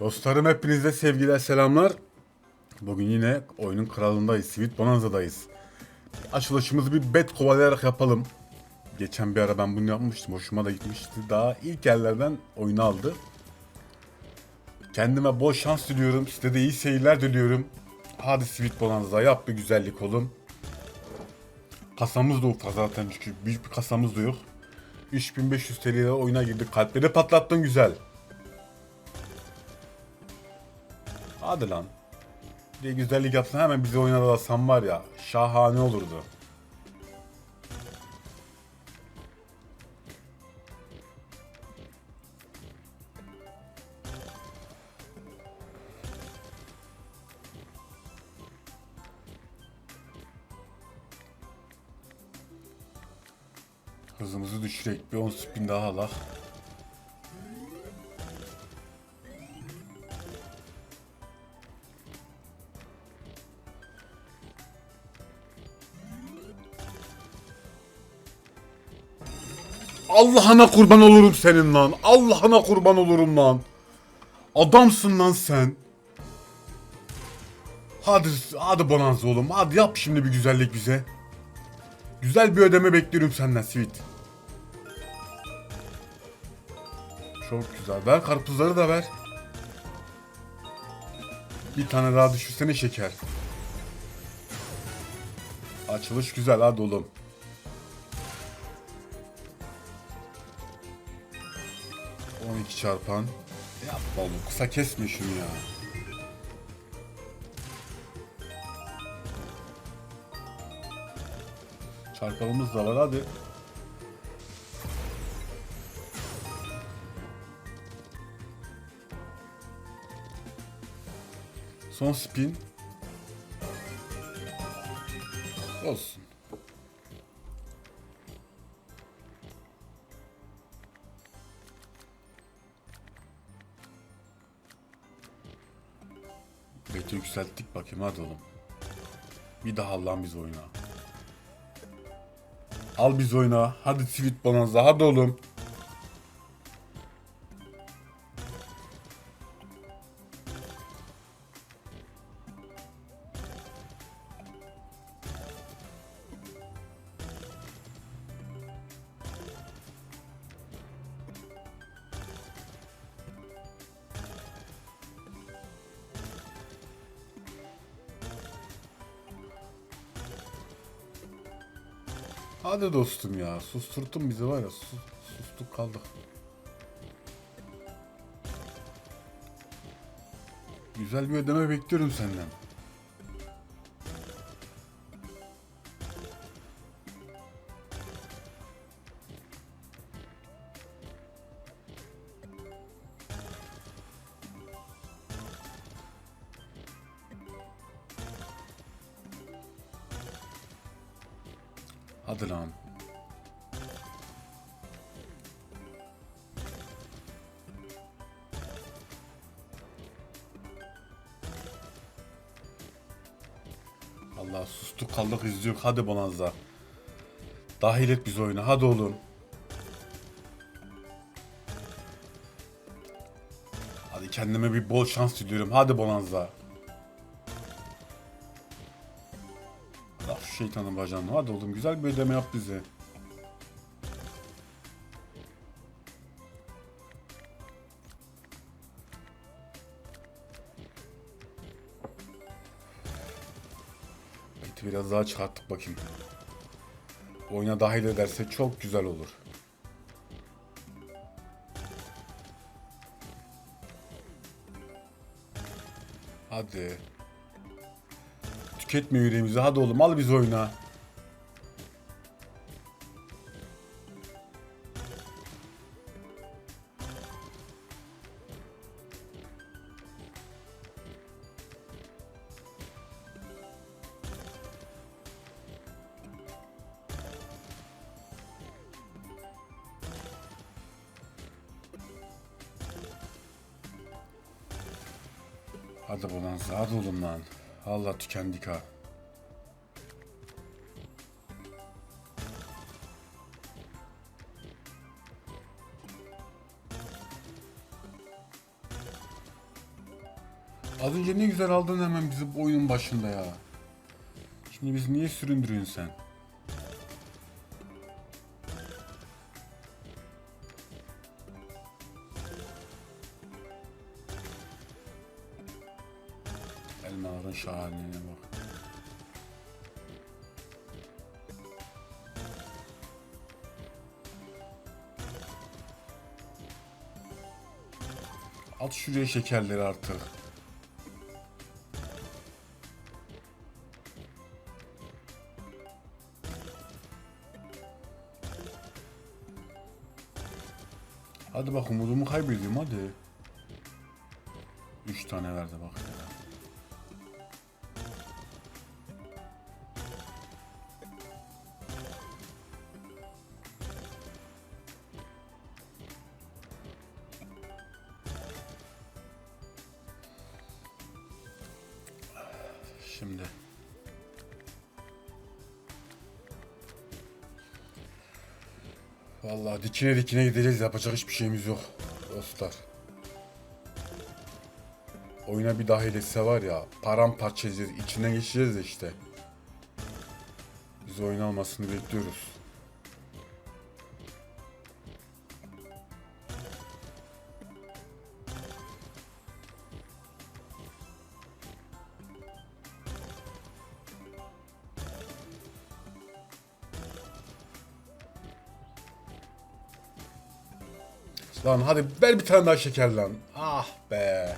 Dostlarım hepinize sevgiler selamlar. Bugün yine oyunun kralındayız. Sweet Bonanza'dayız. Açılışımızı bir bet kovalayarak yapalım. Geçen bir ara ben bunu yapmıştım. Hoşuma da gitmişti. Daha ilk yerlerden oyunu aldı. Kendime bol şans diliyorum. Size de iyi seyirler diliyorum. Hadi Sweet Bonanza yap bir güzellik oğlum. Kasamız da ufak zaten çünkü büyük bir kasamız da yok. 3500 TL'ye oyuna girdik. Kalpleri patlattın güzel. Hadi lan. Bir güzellik yapsan hemen bizi oyuna alsan var ya şahane olurdu. Hızımızı düşürek bir 10 spin daha alak. Allah'ına kurban olurum senin lan. Allah'ına kurban olurum lan. Adamsın lan sen. Hadi hadi bonanza oğlum. Hadi yap şimdi bir güzellik bize. Güzel bir ödeme bekliyorum senden Sweet. Çok güzel. Ver karpuzları da ver. Bir tane daha düşürsene şeker. Açılış güzel hadi oğlum. On iki çarpan. Yapma oğlum kısa kesme şunu ya. Çarpanımız da var hadi. Son spin. Olsun. Beti yükselttik bakayım hadi oğlum. Bir daha al lan biz oyuna. Al biz oyna. Hadi Sweet Bonanza hadi oğlum. Hadi dostum ya. Susturttun bizi var ya. Sus, sustuk kaldık. Güzel bir ödeme bekliyorum senden. Hadi lan. Allah sustuk kaldık izliyor. Hadi Bonanza. Dahil et biz oyuna. Hadi oğlum. Hadi kendime bir bol şans diliyorum. Hadi Bonanza. Şeytanın bacağını. Hadi oğlum güzel bir ödeme yap bize. Beti biraz daha çıkarttık bakayım. Oyuna dahil ederse çok güzel olur. Hadi. Tüketme yüreğimizi. Hadi oğlum al biz oyuna. Hadi bonanza hadi oğlum lan. Allah tükendik ha. Az önce ne güzel aldın hemen bizi bu oyunun başında ya. Şimdi biz niye süründürüyorsun sen? At şuraya şekerleri artık. Hadi bak umudumu kaybediyorum hadi. Üç tane verdi bak Şimdi. Vallahi dikine dikine gideceğiz. Yapacak hiçbir şeyimiz yok. Dostlar. Oyuna bir dahil etse var ya paramparça edeceğiz. içinden geçeceğiz de işte. Biz oyun almasını bekliyoruz. Lan hadi ver bir tane daha şeker lan. Ah be.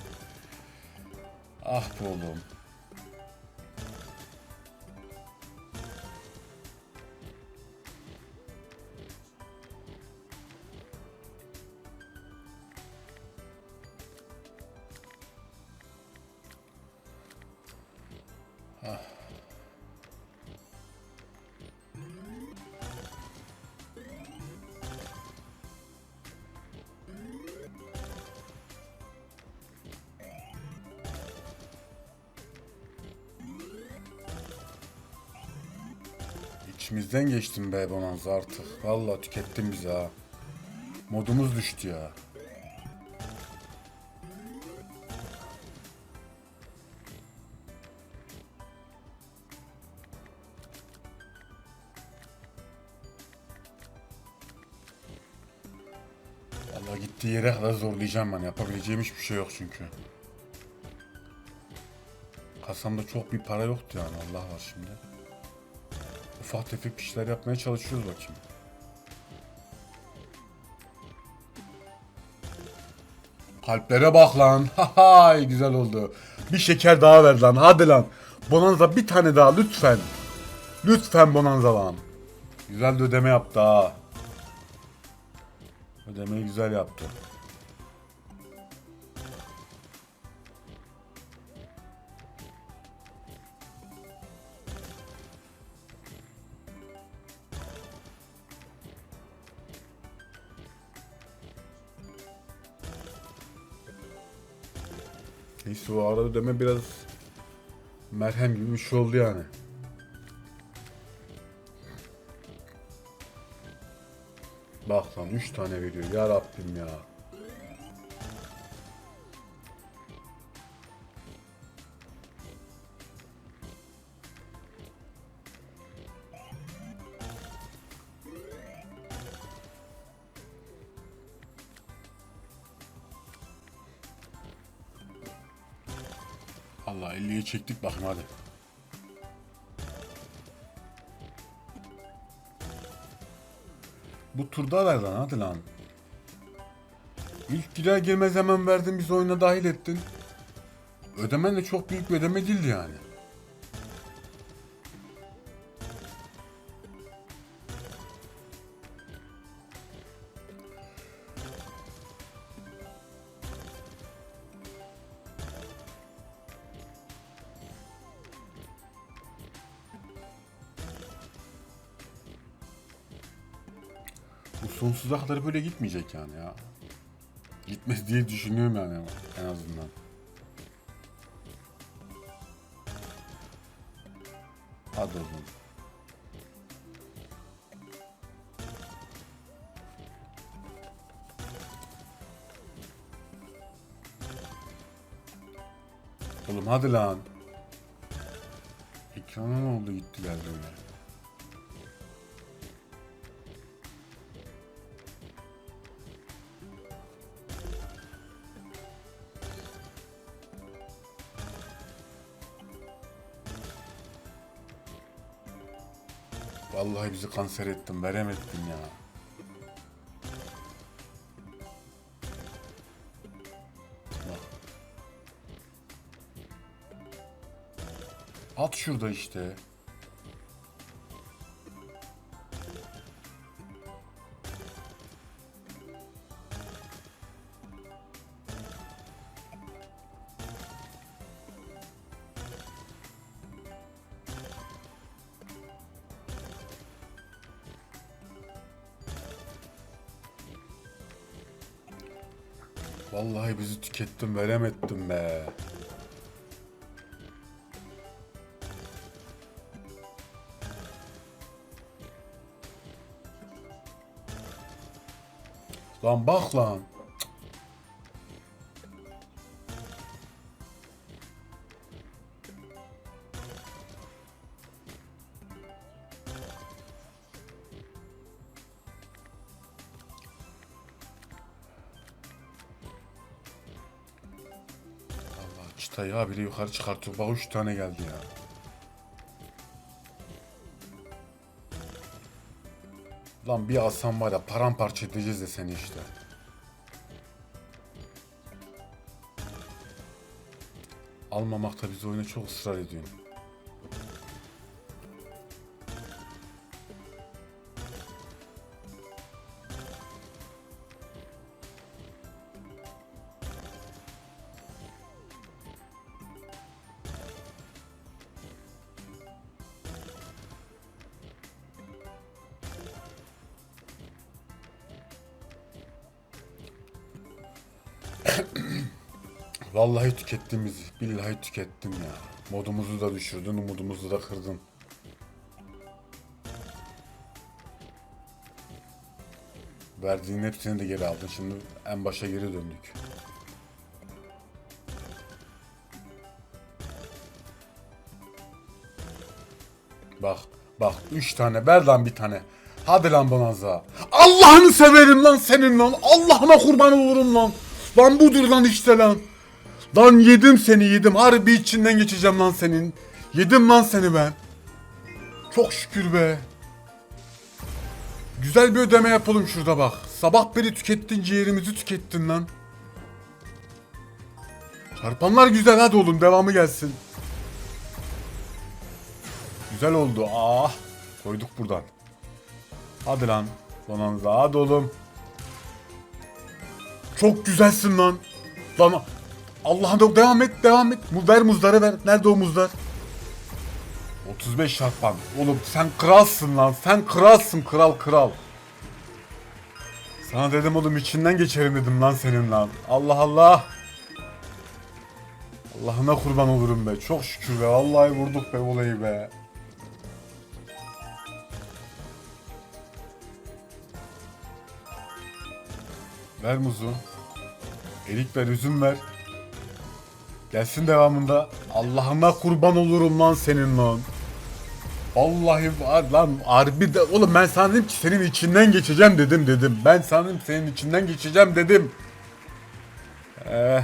Ah be oğlum. İçimizden geçtim be Bonanza artık. Vallahi tükettin bizi ha. Modumuz düştü ya. Vallahi gittiği yere kadar zorlayacağım ben. Yapabileceğim hiçbir şey yok çünkü. Kasamda çok bir para yoktu yani Allah var şimdi. Ufak tefek bir şeyler yapmaya çalışıyoruz bakayım. Kalplere bak lan. Hay güzel oldu. Bir şeker daha ver lan. Hadi lan. Bonanza bir tane daha lütfen. Lütfen Bonanza lan. Güzel de ödeme yaptı ha. Ödemeyi güzel yaptı. Neyse o arada ödeme biraz merhem gibi bir şey oldu yani. Bak lan 3 tane veriyor ya Rabbim ya. Allah 50'ye çektik bakın hadi. Bu turda ver lan hadi lan. İlk girer girmez hemen verdin bizi oyuna dahil ettin. Ödemen de çok büyük bir ödeme değildi yani. Sonsuza kadar böyle gitmeyecek yani ya. Gitmez diye düşünüyorum yani en azından. Hadi oğlum. Hadi lan. Ekrana ne oldu gitti geldi Vallahi bizi kanser ettin, veremedin ya. At şurada işte. Vallahi bizi tükettin, veremedin be. Lan bak lan. Allah çıtayı habire yukarı çıkartıyor. Bak üç tane geldi ya. Lan bir alsam var ya paramparça edeceğiz de seni işte. Almamakta biz oyuna çok ısrar ediyorsun. Vallahi tükettin bizi. Billahi tükettin ya. Modumuzu da düşürdün, umudumuzu da kırdın. Verdiğin hepsini de geri aldın. Şimdi en başa geri döndük. Bak, bak. Üç tane. Ver lan bir tane. Hadi lan Bonanza. Allah'ını severim lan senin lan. Allah'ına kurban olurum lan. Lan budur lan işte lan. Lan yedim seni yedim. Harbi içinden geçeceğim lan senin. Yedim lan seni ben. Çok şükür be. Güzel bir ödeme yapalım şurada bak. Sabah beri tükettin ciğerimizi tükettin lan. Çarpanlar güzel hadi oğlum devamı gelsin. Güzel oldu. Ah. Koyduk buradan. Hadi lan. Bonanza hadi oğlum. Çok güzelsin lan. Lan Allah'ım devam et devam et. Ver muzları ver. Nerede o muzlar? 35 çarpan. Oğlum sen kralsın lan. Sen kralsın kral kral. Sana dedim oğlum içinden geçerim dedim lan senin lan. Allah Allah. Allah'ına kurban olurum be. Çok şükür be. Vallahi vurduk be olayı be. Ver muzu. Erik ver, üzüm ver. Gelsin devamında. Allah'ına kurban olurum lan senin lan. Vallahi var lan harbi de oğlum ben sana dedim ki senin içinden geçeceğim dedim dedim. Ben sana dedim senin içinden geçeceğim dedim. Eh.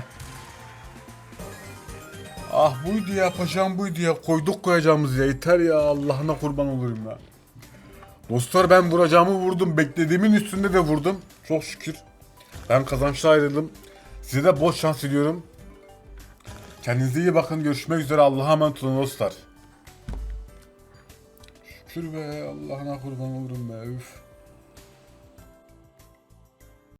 Ah buydu ya yapacağım buydu ya koyduk koyacağımız ya yeter ya Allah'ına kurban olurum ya. Dostlar ben vuracağımı vurdum beklediğimin üstünde de vurdum çok şükür. Ben kazançlı ayrıldım. Size de bol şans diliyorum. Kendinize iyi bakın. Görüşmek üzere. Allah'a emanet olun dostlar. Şükür be. Allah'ına kurban olurum be. Üf.